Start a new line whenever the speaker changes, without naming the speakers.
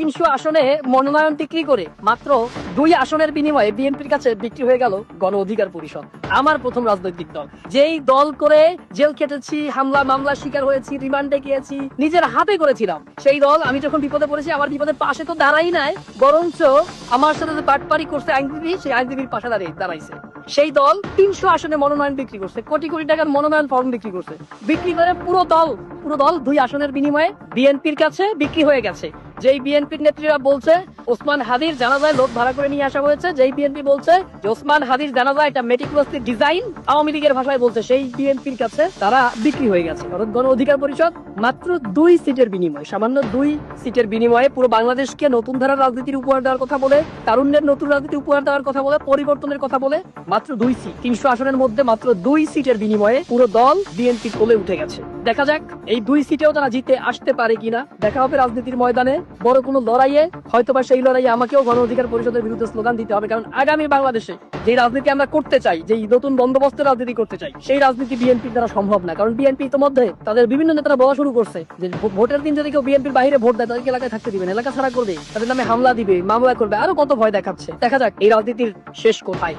তিনশো আসনে মনোনয়ন বিক্রি করে মাত্র দুই আসনের বিনিময়ে বিএনপির কাছে বিক্রি হয়ে গেল গণ অধিকার পরিষদ। আমার প্রথম রাজনৈতিক দল। যেই দল করে জেল কেটেছি, হামলা, মামলা শিকার হয়েছি, রিমান্ডে গিয়েছি, নিজের হাতে করেছিলাম। সেই দল, আমি যখন বিপদে পড়েছি, আমার বিপদের পাশে তো দাঁড়াই নাই, বরঞ্চ আমার সাথে যে বাটপারি করছে আইনজীবী, সেই আইনজীবীর পাশে দাঁড়িয়ে দাঁড়াইছে। সেই দল তিনশো আসনে মনোনয়ন বিক্রি করছে, কোটি কোটি টাকার মনোনয়ন ফর্ম বিক্রি করছে। বিক্রি করে পুরো দল পুরো দল দুই আসনের বিনিময়ে বিএনপির কাছে বিক্রি হয়ে গেছে। যেই বিএনপির নেত্রীরা বলছে, ওসমান হাদির জানাজায় লোক ভাড়া করে নিয়ে আসা হয়েছে। যেই বিএনপি বলছে ওসমান হাদির জানাজা, এটা মেটিকুলাসলি ডিজাইন আওয়ামী লীগের ভাষায় বলছে, সেই বিএনপির কাছে তারা বিক্রি হয়ে গেছে। অর্থাৎ গণ অধিকার পরিষদ মাত্র দুই সিটের বিনিময়ে, সামান্য দুই সিটের বিনিময়ে পুরো বাংলাদেশকে নতুন ধারার রাজনীতির উপহার দেওয়ার কথা বলে, তারুণ্যের নতুন রাজনীতি উপহার দেওয়ার কথা বলে, পরিবর্তনের কথা বলে, মাত্র দুই সিট, তিনশো আসনের মধ্যে মাত্র দুই সিটের বিনিময়ে পুরো দল বিএনপি কোলে উঠে গেছে। দেখা যাক, এই দুই সিটেও তারা জিতে আসতে পারে কিনা। দেখা হবে রাজনীতির ময়দানে। বড় কোনো লড়াইয়ে, হয়তোবা সেই লড়াইয়ে আমাকেও গণ অধিকার পরিষদের বিরুদ্ধে স্লোগান দিতে হবে, কারণ আগামী বাংলাদেশে যে রাজনীতি আমরা করতে চাই, যে নতুন বন্দোবস্তের রাজনীতি করতে চাই, সেই রাজনীতি বিএনপির দ্বারা সম্ভব না। কারণ বিএনপি ইতিমধ্যে তাদের বিভিন্ন নেতারা বলা শুরু করছে যে ভোটের দিন যদি কেউ বিএনপির বাইরে ভোট দেয়, তাদেরকে এলাকায় থাকতে দিবেন, এলাকা ছাড়া করবে, তাদের নামে হামলা দিবে, মামলা করবে, আরও কত ভয় দেখাচ্ছে। দেখা যাক, এই রাজনীতির শেষ কোথায়।